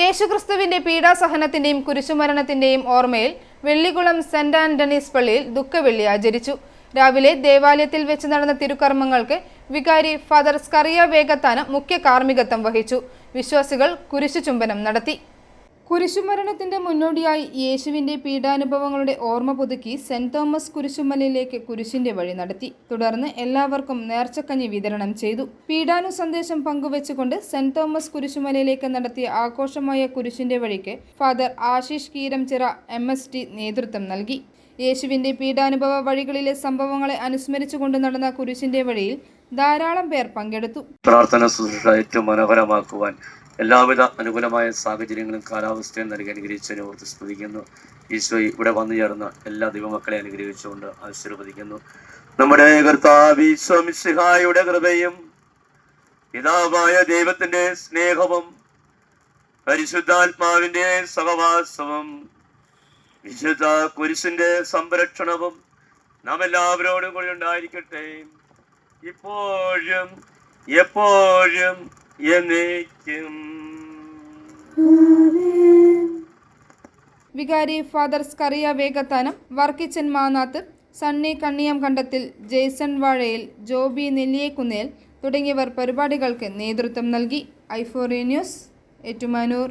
യേശുക്രിസ്തുവിന്റെ പീഡാസഹനത്തിന്റെയും കുരിശുമരണത്തിന്റെയും ഓർമ്മയിൽ Vellikulam saint Antony's പള്ളിയിൽ ദുഃഖവെള്ളി ആചരിച്ചു. രാവിലെ ദേവാലയത്തിൽ വെച്ച് നടന്ന തിരുക്കർമ്മങ്ങൾക്ക് വികാരി ഫാദർ സ്കറിയ വേഗത്താന് മുഖ്യ കാർമ്മികത്വം വഹിച്ചു. വിശ്വാസികൾ കുരിശു ചുംബനം നടത്തി. കുരിശുമരണത്തിന്റെ മുന്നോടിയായി യേശുവിന്റെ പീഡാനുഭവങ്ങളുടെ ഓർമ്മ പുതുക്കി സെന്റ് തോമസ് കുരിശുമലയിലേക്ക് കുരിശിന്റെ വഴി നടത്തി. തുടർന്ന് എല്ലാവർക്കും നേർച്ചക്കഞ്ഞി വിതരണം ചെയ്തു. പീഡാനു സന്ദേശം പങ്കുവെച്ചുകൊണ്ട് സെന്റ് തോമസ് കുരിശുമലയിലേക്ക് നടത്തിയ ആഘോഷമായ കുരിശിന്റെ വഴിക്ക് father Ashish Keeramchira M. S. T. നേതൃത്വം നൽകി. യേശുവിന്റെ പീഡാനുഭവ വഴികളിലെ സംഭവങ്ങളെ അനുസ്മരിച്ചുകൊണ്ട് നടന്ന കുരിശിന്റെ വഴിയിൽ ധാരാളം പേർ പങ്കെടുത്തു. പ്രാർത്ഥന ഏറ്റവും മനോഹരമാക്കുവാൻ എല്ലാവിധ അനുകൂലമായ സാഹചര്യങ്ങളും കാലാവസ്ഥയും നൽകി അനുഗ്രഹിച്ചതിനെ ഓർത്ത് സ്തുതിക്കുന്നു. ഈശോ ഇവിടെ വന്നു ചേർന്ന എല്ലാ ദൈവമക്കളെ അനുഗ്രഹിച്ചുകൊണ്ട് ആശീർവദിക്കുന്നു. നമ്മുടെ കർത്താവ് കൃപയും പിതാവായ ദൈവത്തിന്റെ സ്നേഹവും പരിശുദ്ധാത്മാവിന്റെ സഹവാസവും വിശുദ്ധ കുരിശിന്റെ സംരക്ഷണവും നാം എല്ലാവരോടും കൂടി ഉണ്ടായിരിക്കട്ടെ. ഇപ്പോഴും എപ്പോഴും എന്നേക്കും. വികാരി ഫാദർ സ്കറിയ വേഗത്താനം വർക്കിച്ചൻ മാനാത്ത് സണ്ണി കണ്ണിയം കണ്ടത്തിൽ ജെയ്സൺ വാഴയിൽ ജോബി നെല്ലിയേക്കുന്നേൽ തുടങ്ങിയവർ പരിപാടികൾക്ക് നേതൃത്വം നൽകി. ഐഫോറിയ ന്യൂസ് ഏറ്റുമാനൂർ.